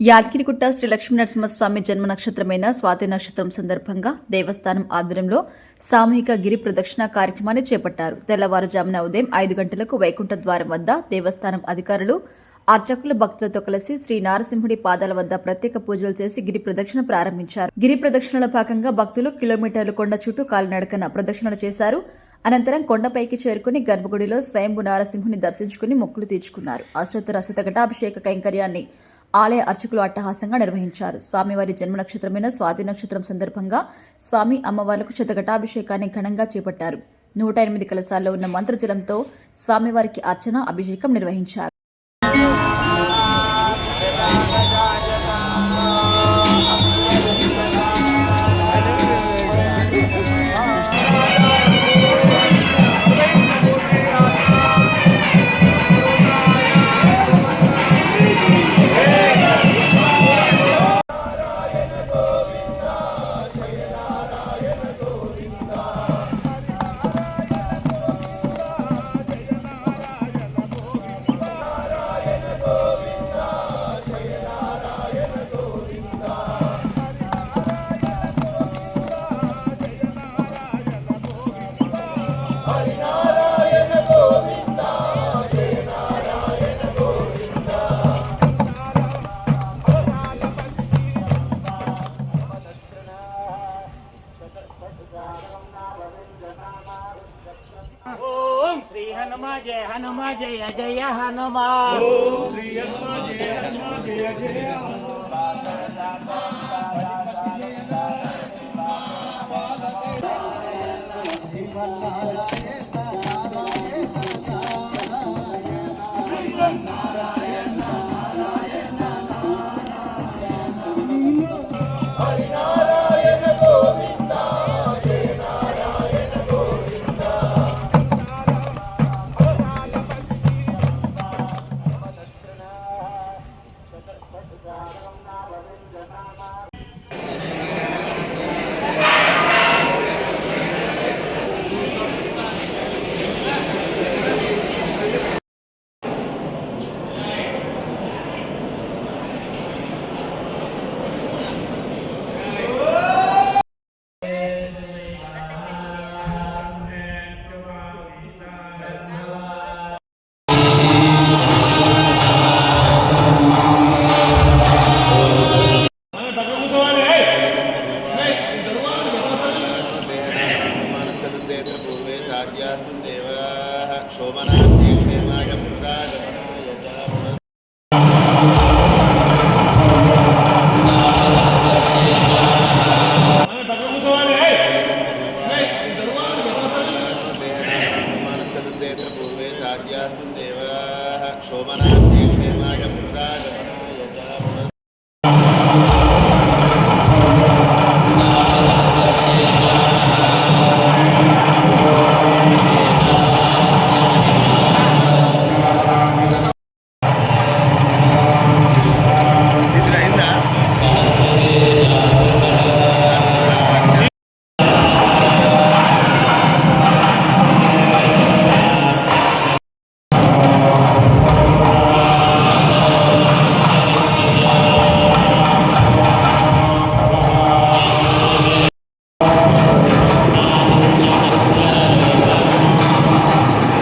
యాదగిరిగుట్ట శ్రీ లక్ష్మీ నరసింహస్వామి జన్మ నక్షత్రమైన స్వాతి నక్షత్రం సందర్భంగా దేవస్థానం ఆధ్వర్యంలో సామూహిక గిరి ప్రదక్షిణ కార్యక్రమాన్ని చేపట్టారు. తెల్లవారుజామున ఉదయం ఐదు గంటలకు వైకుంఠ ద్వారం వద్ద దేవస్థానం అధికారులు అర్చకులు భక్తులతో కలిసి శ్రీ నారసింహుడి పాదాల వద్ద ప్రత్యేక పూజలు చేసి గిరి ప్రదక్షిణ ప్రారంభించారు. గిరి ప్రదక్షిణలో భాగంగా భక్తులు కిలోమీటర్ల కొండ చుట్టూ కాలినడకన ప్రదక్షిణలు చేశారు. అనంతరం కొండపైకి చేరుకుని గర్భగుడిలో స్వయంభు నారసింహుని దర్శించుకుని మొక్కులు తీర్చుకున్నారు. అష్టోత్తర శతఘటాభిషేక కైంకర్యాన్ని ఆలయ అర్చకులు అట్టహాసంగా నిర్వహించారు. స్వామివారి జన్మ నక్షత్రమైన స్వాతి నక్షత్రం సందర్భంగా స్వామి అమ్మవార్లకు శతఘటాభిషేకాన్ని ఘనంగా చేపట్టారు. నూట ఎనిమిది కలశాల్లో ఉన్న మంత్రజలంతో స్వామివారికి అర్చన అభిషేకం నిర్వహించారు. ఓం శ్రీ హనుమా జయ హనుమా జయ జయ హనుమా. శ్రీ హనుమా జయ హనుమా జయ జయ హనుమా. देवाः सोमनाथेश्वराय प्रदागमः